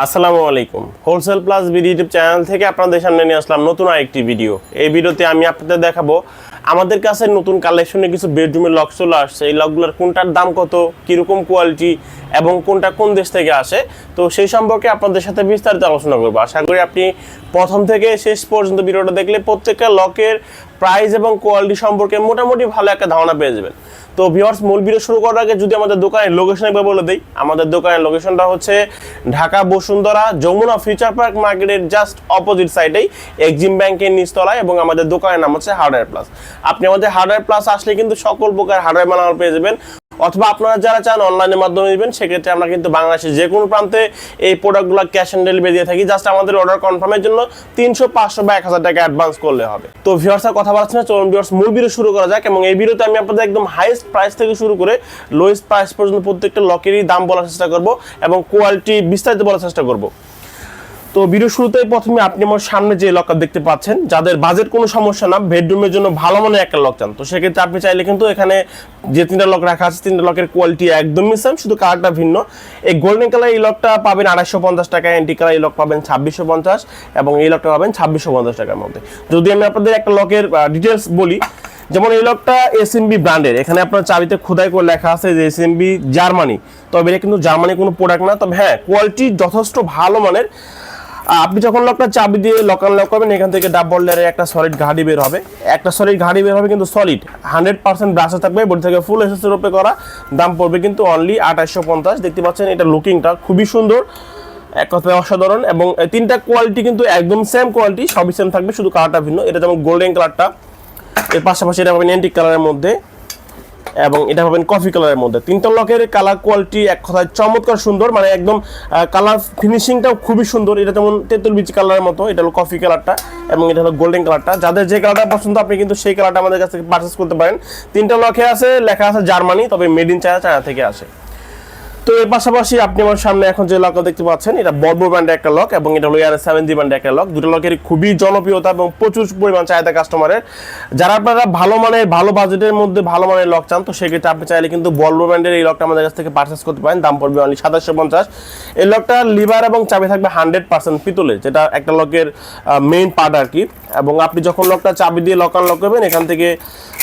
আসসালামু আলাইকুম। Wholesale plus BD YouTube channel থেকে আপনাদের সামনে নিয়ে আসলাম নতুন আরেকটি ভিডিও এই ভিডিওতে আমি আপনাদের দেখাবো আমাদের কাছে নতুন কালেকশনে কিছু বেডরুমের লক চলে আসছে। এই লকগুলোর কোনটার দাম কত, কীরকম কোয়ালিটি এবং কোনটা কোন দেশ থেকে আসে? তো সেই সম্পর্কে আপনাদের সাথে বিস্তারিত আলোচনা করব। আশা করি আপনি প্রথম থেকে শেষ পর্যন্ত ভিডিওটা দেখলে প্রত্যেকটা লকের প্রাইস এবং কোয়ালিটি সম্পর্কে মোটামুটি ভালো একটা ধারণা পেয়ে যাবেন। তো ভিউয়ার্স মূল ভিডিও শুরু করার আগে যদি আমাদের দোকানের লোকেশন একবার বলে দিই। আমাদের দোকানের লোকেশনটা হচ্ছে ঢাকা বসুন্ধরা যমুনা ফিউচার পার্ক মার্কেটের জাস্ট অপোজিট সাইডেই এক্সিম ব্যাংকের নিচতলায়, এবং আমাদের দোকানের নাম হচ্ছে হার্ডওয়্যার প্লাস আপনি আমাদের হার্ডওয়্যার প্লাস আসলে কিন্তু সকল প্রকার হার্ডওয়্যার মালামাল পেয়ে যাবেন। অথবা আপনারা যারা চান অনলাইনের মাধ্যমে নেবেন, সেক্ষেত্রে আমরা কিন্তু বাংলাদেশের যে কোনো প্রান্তে এই প্রোডাক্টগুলো ক্যাশ অন ডেলিভারি দিয়ে থাকি। জাস্ট আমাদের অর্ডার কনফার্মের জন্য তিনশো, পাঁচশো বা এক হাজার টাকা অ্যাডভান্স করলে হবে। তো ভিউয়ার্সের কথা বলছি না, চলুন ভিউয়ার্স মূল ভিডিও শুরু করা যাক এবং এই ভিডিওতে আমি আপনাদের একদম হাইয়েস্ট প্রাইস থেকে শুরু করে লোয়েস্ট প্রাইস পর্যন্ত প্রত্যেকটা লকেরই দাম বলার চেষ্টা করব এবং কোয়ালিটি বিস্তারিত বলার চেষ্টা করব। তো ভিডিও শুরুতেই প্রথমে আপনি আমার সামনে যে লকটা দেখতে পাচ্ছেন, যাদের বাজেট কোনো সমস্যা না বেডরুমের জন্য ভালো মানের একটা লক চান। তো সেক্ষেত্রে আপনি চাইলে কিন্তু এখানে যে তিনটা লক রাখা আছে, তিনটা লকের কোয়ালিটি একদমই সেম শুধু কালারটা ভিন্ন। এই গোল্ডেন কালার এই লকটা পাবেন আড়াইশো পঞ্চাশ টাকা অ্যান্টি কালার এই লক পাবেন ছাব্বিশশো পঞ্চাশ এবং এই লকটা পাবেন ছাব্বিশশো পঞ্চাশ টাকার মধ্যে। যদি আমি আপনাদের একটা লকের ডিটেলস বলি, যেমন এই লকটা এসএমবি ব্র্যান্ডের এখানে আপনার চাবিতে খোদাই করে লেখা আছে যে এসএমবি জার্মানি। তবে এটা কিন্তু জার্মানি কোনো প্রোডাক্ট না, তবে হ্যাঁ কোয়ালিটি যথেষ্ট ভালো মানের। আপনি যখন লকটা চাবি দিয়ে লকান লক করবেন, এখান থেকে ডাবল লেয়ারের একটা সলিড ঘাড়ি বের হবে। একটা সলিড ঘাড়ি বের হবে কিন্তু সলিড হান্ড্রেড পার্সেন্ট ব্রাশে থাকবে বডি থেকে ফুল এসএস রূপে করা, দাম পড়বে কিন্তু অনলি আঠাশশো পঞ্চাশ। দেখতে পাচ্ছেন এটা লুকিংটা খুবই সুন্দর, এক কথায় অসাধারণ এবং তিনটা কোয়ালিটি কিন্তু একদম সেম কোয়ালিটি সবই সেম থাকবে, শুধু কালারটা ভিন্ন। এটা যেমন গোল্ডেন কালারটা এর পাশাপাশি এটা পাবেন অ্যান্টিক কালারের মধ্যে। এবং এটা পাবেন কফি কালারের মধ্যে। তিনটা লকের কালার কোয়ালিটি এক কথায় চমৎকার সুন্দর মানে একদম কালার ফিনিশিংটাও খুবই সুন্দর। এটা যেমন তেঁতুল বিচি কালারের মতো, এটা হলো কফি কালারটা এবং এটা হলো গোল্ডেন কালারটা যাদের যে কালারটা পছন্দ, আপনি কিন্তু সেই কালারটা আমাদের কাছ থেকে পারচেস করতে পারেন। তিনটা লকে আছে, লেখা আছে জার্মানি তবে মেড ইন চায়না চায়না থেকে আসে। তো এর পাশাপাশি আপনি আমার সামনে এখন যে লকটা দেখতে পাচ্ছেন, এটা বর্বো ব্র্যান্ডের একটা লক এবং এটা হলো ইয়ার সেভেন জি ব্র্যান্ডের একটা লক দুটো লকের খুবই জনপ্রিয়তা এবং প্রচুর পরিমাণ চাহিদা কাস্টমারের যারা আপনারা ভালো মানের, ভালো বাজেটের মধ্যে ভালো মানের লক চান, তো সেক্ষেত্রে আপনি চাইলে কিন্তু বলব ব্র্যান্ডের এই লকটা আমাদের কাছ থেকে পারচেস করতে পারেন। দাম পড়বে অনলি সাতাশশো পঞ্চাশ। এই লকটা লিভার এবং চাবি থাকবে হান্ড্রেড পার্সেন্ট পিতলে যেটা একটা লকের মেইন পার্ট আর কি। এবং আপনি যখন লকটা চাবি দিয়ে লক আনলক করবেন, এখান থেকে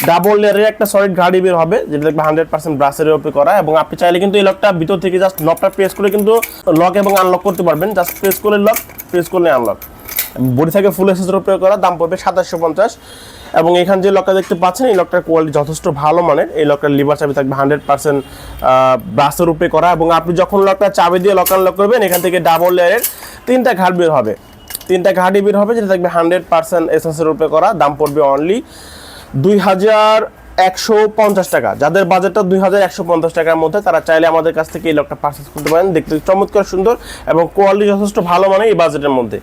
ডাবল লেয়ারের একটা সলিড গাড়ি বের হবে, যেটা দেখবে হান্ড্রেড পার্সেন্ট ব্রাসের উপরে করা। এবং আপনি চাইলে কিন্তু এই লকটা ভিতর থেকে জাস্ট লকটা প্রেস করে কিন্তু লক এবং আনলক করতে পারবেন। জাস্ট প্রেস করে লক প্রেস করলে আনলক বডি থেকে ফুল এসেসের উপরে করা, দাম পড়বে সাতাশশো পঞ্চাশ। এবং এখানে যে লকটা দেখতে পাচ্ছেন, এই লকটার কোয়ালিটি যথেষ্ট ভালো মানের। এই লকটার লিভার চাবি থাকবে হান্ড্রেড পার্সেন্ট ব্রাসের উপরে করা। এবং আপনি যখন লকটা চাবি দিয়ে লক আনলক করবেন, এখান থেকে ডাবল লেয়ারের তিনটা ঘাট বের হবে। তিনটা ঘাটি বের হবে, যেটা থাকবে হান্ড্রেড পার্সেন্ট এসেসের উপরে করা। দাম পড়বে অনলি দুই হাজার একশো পঞ্চাশ টাকা। যাদের বাজেটটা দুই হাজার একশো পঞ্চাশ টাকার মধ্যে, তারা চাইলে আমাদের কাছ থেকে এই লকটা পারচেস করতে পারেন। দেখতে চমৎকার সুন্দর এবং কোয়ালিটি যথেষ্ট ভালো মানে এই বাজেটের মধ্যে।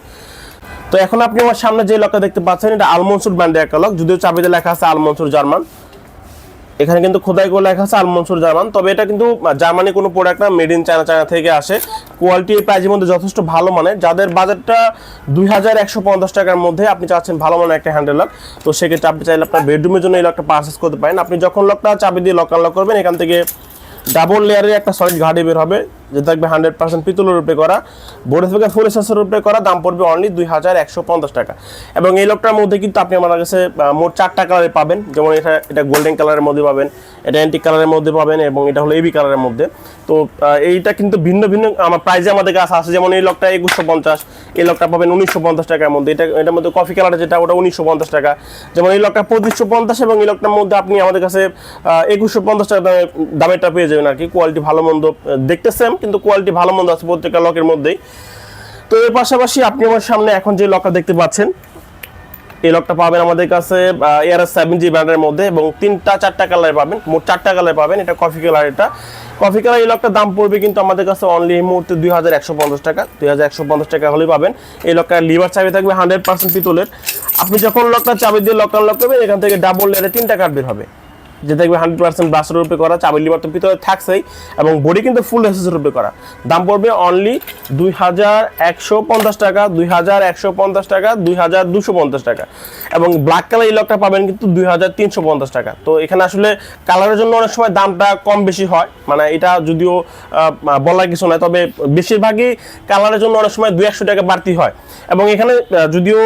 তো এখন আপনি আমার সামনে যে লকটা দেখতে পাচ্ছেন, এটা আলমনসুর ব্র্যান্ডের একটা লক যদিও চাবিতে লেখা আছে আলমনসুর জার্মান এখানে কিন্তু খোদাই করে লেখা আছে আলমনসুর জার্মান। তবে এটা কিন্তু জার্মানি কোনো প্রোডাক্ট না মেড ইন চায়না চায়না থেকে আসে। কোয়ালিটি প্রাইজের মধ্যে যথেষ্ট ভালো মানে যাদের বাজারটা দুই হাজার একশো পঞ্চাশ টাকার মধ্যে আপনি চাচ্ছেন ভালো মানের একটা হ্যান্ডেল লক তো সেক্ষেত্রে আপনি চাইলে আপনার বেডরুমের জন্য এই লকটা পারচেস করতে পারেন। আপনি যখন লকটা চাবি দিয়ে লক আনলক করবেন, এখান থেকে ডাবল লেয়ারের একটা সলিড ঘাড়ি বের হবে। যে থাকবে হান্ড্রেড পার্সেন্ট পিতলের উপরে করা বোর্ডে থেকে ফুল এসেসের উপরে করা, দাম পড়বে অনলি দুই হাজার একশো পঞ্চাশ টাকা। এবং এই লকটার মধ্যে কিন্তু আপনি আমার কাছে মোট চারটা কালারে পাবেন। যেমন এটা এটা গোল্ডেন কালারের মধ্যে পাবেন, এটা অ্যান্টিক কালারের মধ্যে পাবেন, এবং এটা হলো এবি কালারের মধ্যে। তো এইটা কিন্তু ভিন্ন ভিন্ন, আমার প্রাইজে আমাদের কাছে আছে যেমন এই লকটা একুশশো পঞ্চাশ, এই লকটা পাবেন উনিশশো পঞ্চাশ টাকার মধ্যে। এটা, এটার মধ্যে কফি কালার যেটা, ওটা উনিশশো পঞ্চাশ টাকা। যেমন এই লকটা পঁচিশশো পঞ্চাশ, এবং এই লকটার মধ্যে আপনি আমাদের কাছে একুশশো পঞ্চাশ টাকা দামে- দামেরটা পেয়ে যাবেন আর কি। কোয়ালিটি ভালো মন্দ দেখতে সেম কিন্তু কোয়ালিটি ভালো মন্দ আছে প্রত্যেকটা লকের মধ্যেই। তো এর পাশাপাশি আপনি আমার সামনে এখন যে লকটা দেখতে পাচ্ছেন, এই লকটা পাবেন আমাদের কাছে এয়ার সেভেন জি ব্র্যান্ডের মধ্যে এবং তিনটা, চারটা কালার পাবেন, মোট চারটা কালার পাবেন, এটা কফি কালার এটা। কফি কালার এই লকটার দাম পড়বে কিন্তু আমাদের কাছে অনলি এই মুহূর্তে দুই হাজার একশো পঞ্চাশ টাকা, দুই হাজার একশো পঞ্চাশ টাকা হলেই পাবেন। এই লকটার লিভার চাবি থাকবে হান্ড্রেড পার্সেন্ট পিতলের। আপনি যখন লকটা চাবি দিয়ে লক করবেন, এখান থেকে ডাবল লেয়ারে তিনটা কার্ড বের হবে। যে দেখবে হান্ড্রেড পার্সেন্ট ব্রাশের উপরে করা, চাবি লিভার তো ভিতরে থাকছেই, এবং বডি কিন্তু ফুল এসেসের উপরে করা। দাম পড়বে অনলি দুই হাজার একশো পঞ্চাশ টাকা, দুই হাজার একশো পঞ্চাশ টাকা, দুই হাজার দুশো পঞ্চাশ টাকা। এবং ব্ল্যাক কালার এই লকটা পাবেন কিন্তু দুই হাজার তিনশো পঞ্চাশ টাকা। তো এখানে আসলে কালারের জন্য অনেক সময় দামটা কম বেশি হয় মানে এটা যদিও বলার কিছু নয় তবে বেশিরভাগই কালারের জন্য অনেক সময় দুই একশো টাকা বাড়তি হয়। এবং এখানে যদিও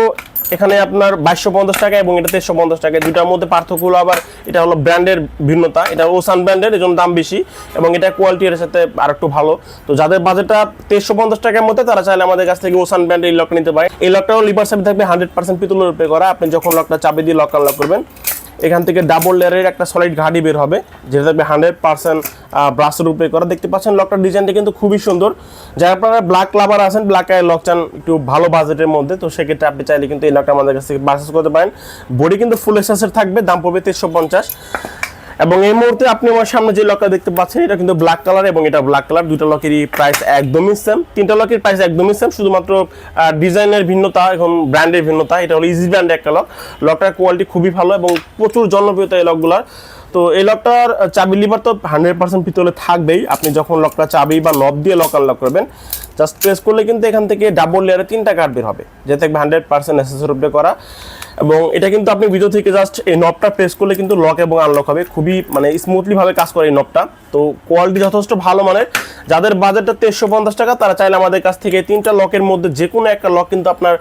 এখানে আপনার বাইশশো পঞ্চাশ টাকা এবং এটা তেইশশো পঞ্চাশ টাকা। দুটার মধ্যে পার্থক্য হলো আবার এটা হলো ব্র্যান্ডের ভিন্নতা। এটা ওসান ব্র্যান্ডের, এজন্য জন্য দাম বেশি এবং এটা কোয়ালিটি এর সাথে আর একটু ভালো। তো যাদের বাজেটটা তেইশশো পঞ্চাশ টাকার মধ্যে, তারা চাইলে আমাদের কাছ থেকে ওসান ব্র্যান্ডের এই লক নিতে পারে। এই লকটাও লিভার সাবি থাকবে হান্ড্রেড পার্সেন্ট পিতলের উপরে করা। আপনি যখন লকটা চাবি দিয়ে লক আনলক করবেন এখান থেকে ডাবল লেয়ারের একটা সলিড ঘাড়ি বের হবে, যেটা থাকবে হান্ড্রেড পার্সেন্ট ব্রাশের উপরে করা। দেখতে পাচ্ছেন লকটার ডিজাইনটা কিন্তু খুবই সুন্দর। যারা আপনারা ব্ল্যাক লাভার আছেন ব্ল্যাক লক চান একটু ভালো বাজেটের মধ্যে, তো সেক্ষেত্রে আপনি চাইলে কিন্তু এই লকটা আমাদের কাছ থেকে পারচেস করতে পারেন। বডি কিন্তু ফুল এক্সেসের থাকবে, দাম পড়বে তিনশো পঞ্চাশ। এবং এই মুহূর্তে আপনি আমার সামনে যে লকটা দেখতে পাচ্ছেন, এটা কিন্তু ব্ল্যাক কালার এবং এটা ব্ল্যাক কালার দুটো লকেরই প্রাইস একদমই সেম তিনটা লকের প্রাইস একদমই সেম শুধুমাত্র ডিজাইনের ভিন্নতা এবং ব্র্যান্ডের ভিন্নতা। এটা হলো ইজি ব্র্যান্ডের একটা লক লকটার কোয়ালিটি খুবই ভালো এবং প্রচুর জনপ্রিয়তা এই লকগুলার তো এই লকটার চাবি লিভার তো হান্ড্রেড পার্সেন্ট পিতলে থাকবেই। আপনি যখন লকটা চাবি বা নব দিয়ে লক আনলক করবেন জাস্ট প্রেস করলে কিন্তু এখান থেকে ডাবল লেয়ারে তিনটা কার্ড বের হবে। যে থাকবে হান্ড্রেড পার্সেন্ট এসেসের উপরে করা। এবং এটা কিন্তু আপনি ভিডিও থেকে জাস্ট এই নবটা প্রেস করলে কিন্তু লক এবং আনলক হবে। খুবই মানে স্মুথলিভাবে কাজ করে এই নবটা তো কোয়ালিটি যথেষ্ট ভালো মানের। যাদের বাজেটটা তেইশশো পঞ্চাশ টাকা, তারা চাইলে আমাদের কাছ থেকে তিনটা লকের মধ্যে যে কোনো একটা লক কিন্তু আপনার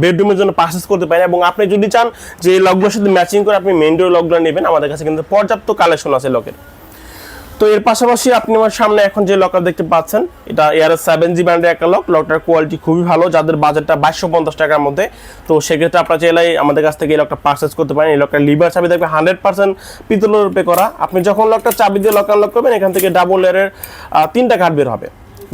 বেডরুমের জন্য পারচেস করতে পারেন। এবং আপনি যদি চান যে এই লকগুলোর সাথে ম্যাচিং করে আপনি মেন ডোর লকগুলো নেবেন, আমাদের কাছে কিন্তু পর্যাপ্ত কালেকশন আছে লকের তো এর পাশাপাশি আপনি আমার সামনে এখন যে লকার দেখতে পাচ্ছেন, এটা এয়ার সেভেন জি ব্র্যান্ডের একটা লক লকটার কোয়ালিটি খুবই ভালো, যাদের বাজেটটা বাইশশো পঞ্চাশ টাকার মধ্যে। তো সেক্ষেত্রে আপনার চাইলে আমাদের কাছ থেকে এই লকটা পারচেস করতে পারেন। এই লকটার লিভার চাবি থাকবে হান্ড্রেড পার্সেন্ট পিতলের রূপে করা। আপনি যখন লকটা চাবি দিয়ে লকার লক করবেন, এখান থেকে ডাবল এয়ারের তিনটা কার্ড বের হবে।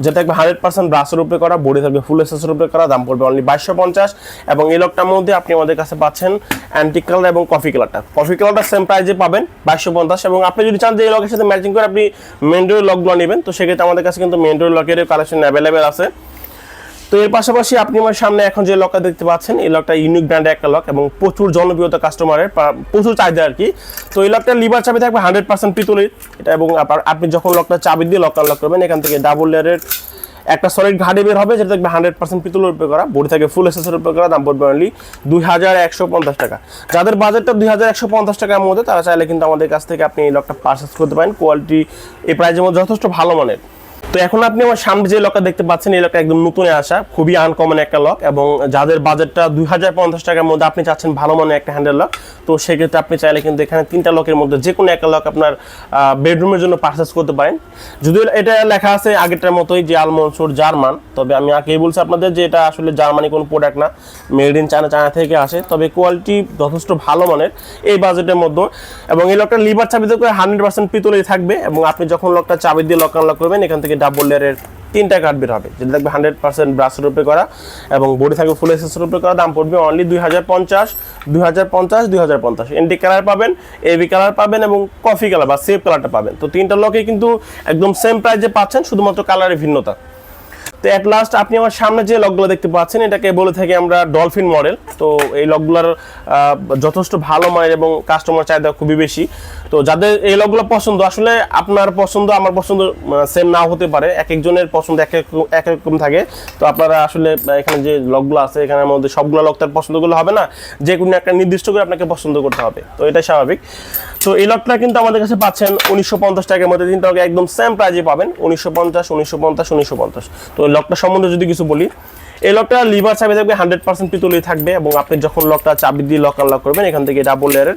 যেটা একবার হান্ড্রেড পার্সেন্ট ব্রাশের উপরে করা বডি থাকবে ফুল এসেসের উপরে করা, দাম পড়বে অনলি বাইশশো পঞ্চাশ। এবং এই লকটার মধ্যে আপনি আমাদের কাছে পাচ্ছেন অ্যান্টিক কালার এবং কফি কালারটা কফি কালারটা সেম প্রাইজে পাবেন, বাইশশো পঞ্চাশ। এবং আপনি যদি চান যে এই লকের সাথে ম্যাচিং করে আপনি মেন্ডোর লকগুলো নেবেন, তো সেক্ষেত্রে আমাদের কাছে কিন্তু মেন্ডোর লকেরও কালেকশন অ্যাভেলেবেল আছে। তো এর পাশাপাশি আপনি আমার সামনে এখন যে লকটা দেখতে পাচ্ছেন, এই লকটা ইউনিক ব্র্যান্ডের একটা লক এবং প্রচুর জনপ্রিয়তা কাস্টমারের প্রচুর চাহিদা আর কি। তো এই লকটা লিভার চাবি থাকবে হান্ড্রেড পার্সেন্ট পিতলের। এটা এবং আপনি যখন লকটা চাবি দিয়ে লক আনলক করবেন, এখান থেকে ডাবল লেয়ারের একটা সলিড ঘাটে বের হবে, যেটা দেখবে হান্ড্রেড পার্সেন্ট পিতলের উপরে করা। বডি থাকে ফুল এসেসের উপরে করা, দাম পড়বে অনলি দুই হাজার একশো পঞ্চাশ টাকা। যাদের বাজেটটা দুই হাজার একশো পঞ্চাশ টাকার মধ্যে, তারা চাইলে কিন্তু আমাদের কাছ থেকে আপনি এই লকটা পারচেস করতে পারেন। কোয়ালিটি এই প্রাইজের মধ্যে যথেষ্ট ভালো মানের। তো এখন আপনি আমার সামনে যে লকটা দেখতে পাচ্ছেন, এই লকটা একদম নতুন আসা, খুবই আনকমন একটা লক এবং যাদের বাজেটটা দুই হাজার পঞ্চাশ টাকার মধ্যে আপনি চাচ্ছেন ভালো মানের একটা হ্যান্ডেল লক তো সেক্ষেত্রে আপনি চাইলে কিন্তু এখানে তিনটা লকের মধ্যে যে কোনো একটা লক আপনার বেডরুমের জন্য পারচেস করতে পারেন। যদিও এটা লেখা আছে আগেরটার মতোই যে আলমনসুর জার্মান, তবে আমি আগেই বলছি আপনাদের যে এটা আসলে জার্মানি কোনো প্রোডাক্ট না মেড ইন চায়না চায়না থেকে আসে, তবে কোয়ালিটি যথেষ্ট ভালো মানের এই বাজেটের মধ্যে এবং এই লকটা লিভার চাবিতে করে হান্ড্রেড পার্সেন্ট পিতলেই থাকবে এবং আপনি যখন লকটা চাবি দিয়ে লক আনলক করবেন, এখান থেকে ডাবল লেয়ারের তিনটা কার্ড বের হবে। যেটা থাকবে হান্ড্রেড পার্সেন্ট ব্রাশের উপরে করা এবং বডি থাকবে ফুল এসেসের উপরে করা, দাম পড়বে অনলি দুই হাজার পঞ্চাশ, দুই হাজার পঞ্চাশ, দুই হাজার পঞ্চাশ। এনটি কালার পাবেন এবি কালার পাবেন এবং কফি কালার বা সেফ কালারটা পাবেন। তো তিনটা লকে কিন্তু একদম সেম প্রাইজে পাচ্ছেন, শুধুমাত্র কালারের ভিন্নতা। তো অ্যাট লাস্ট আপনি আমার সামনে যে লকগুলো দেখতে পাচ্ছেন, এটাকে বলে থাকি আমরা ডলফিন মডেল তো এই লকগুলোর যথেষ্ট ভালো মানের এবং কাস্টমার চাহিদা খুবই বেশি। তো যাদের এই লকগুলো পছন্দ, আসলে আপনার পছন্দ, আমার পছন্দ সেম নাও হতে পারে। এক একজনের পছন্দ এক এক রকম থাকে। তো আপনারা আসলে এখানে যে লকগুলো আছে এখানের মধ্যে সবগুলো লক তার পছন্দগুলো হবে না। যে কোনো একটা নির্দিষ্ট করে আপনাকে পছন্দ করতে হবে। তো এটাই স্বাভাবিক। তো এই লকটা কিন্তু আমাদের কাছে পাচ্ছেন উনিশশো পঞ্চাশ টাকার মধ্যে। তিনটা লক একদম সেম প্রাইজে পাবেন, উনিশশো পঞ্চাশ উনিশশো পঞ্চাশ উনিশশো পঞ্চাশ। তো এই লকটা সম্বন্ধে যদি কিছু বলি, এই লকটা লিভার চাবি থাকবে হান্ড্রেড পার্সেন্ট পিতলই থাকবে এবং আপনি যখন লকটা চাবি দিয়ে লক আনলক করবেন, এখান থেকে ডাবল লেয়ারের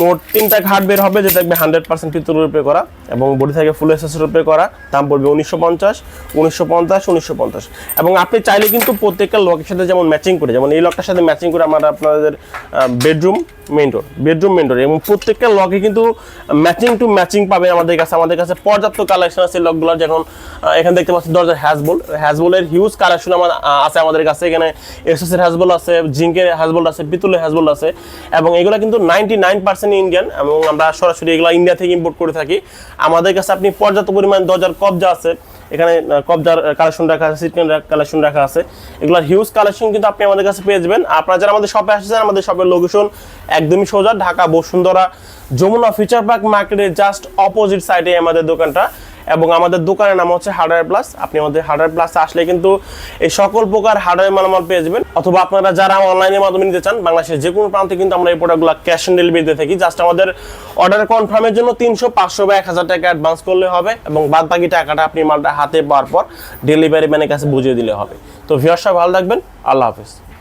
মোট তিনটা ঘাট বের হবে, যেটা থাকবে হান্ড্রেড পার্সেন্ট পিতলের উপরে করা এবং বডি থাকে ফুল এসেসের উপরে করা। দাম পড়বে উনিশশো পঞ্চাশ উনিশশো পঞ্চাশ উনিশশো পঞ্চাশ। এবং আপনি চাইলে কিন্তু প্রত্যেকটা লকের সাথে যেমন ম্যাচিং করে, যেমন এই লকটার সাথে ম্যাচিং করে আমরা আপনাদের bedroom main door bedroom main door এবং প্রত্যেকটা লকে কিন্তু ম্যাচিং টু ম্যাচিং পাবে আমাদের কাছে। আমাদের কাছে পর্যাপ্ত কালেকশন আছে লকগুলোর যেমন এখানে দেখতে পাচ্ছি দরজার হ্যাজবোল হ্যাজবোলের হিউজ কালেকশন আমার আছে আমাদের কাছে। এখানে এসএসের হ্যাজবোল আছে জিঙ্কের হ্যাজবোল আছে পিতলের হ্যাজবোল আছে, এবং এগুলো কিন্তু নাইনটি নাইন পার্সেন্ট ইন্ডিয়ান এবং আমরা সরাসরি এগুলো ইন্ডিয়া থেকে ইম্পোর্ট করে থাকি। আমাদের কাছে আপনি পর্যাপ্ত পরিমাণ দরজার কবজা আছে। এখানে কবজার কালেকশন রাখা আছে সিটকেন কালেকশন রাখা আছে। এগুলোর হিউজ কালেকশন কিন্তু আপনি আমাদের কাছে পেয়ে যাবেন। আপনারা যারা আমাদের শপে আসছেন আমাদের শপের লোকেশন একদমই সোজা, ঢাকা বসুন্ধরা। যমুনা ফিচার পার্ক মার্কেটের জাস্ট অপোজিট সাইডে আমাদের দোকানটা। এবং আমাদের দোকানের নাম হচ্ছে হার্ডওয়্যার প্লাস আপনি আমাদের হার্ডওয়্যার প্লাস আসলে কিন্তু এই সকল প্রকার হার্ডওয়্যার মালামাল পেয়ে যাবেন। অথবা আপনারা যারা অনলাইনের মাধ্যমে নিতে চান, বাংলাদেশের যে কোনো প্রান্তে কিন্তু আমরা এই প্রোডাক্টগুলো ক্যাশ অন ডেলিভারি দিয়ে থাকি। জাস্ট আমাদের অর্ডার কনফার্মের জন্য তিনশো, পাঁচশো বা এক হাজার টাকা অ্যাডভান্স করলে হবে এবং বাদ বাকি টাকাটা আপনি মালটা হাতে পাওয়ার পর ডেলিভারি ম্যানের কাছে বুঝিয়ে দিলে হবে। তো ভিউয়ার্সরা ভালো থাকবেন। আল্লাহ হাফিজ।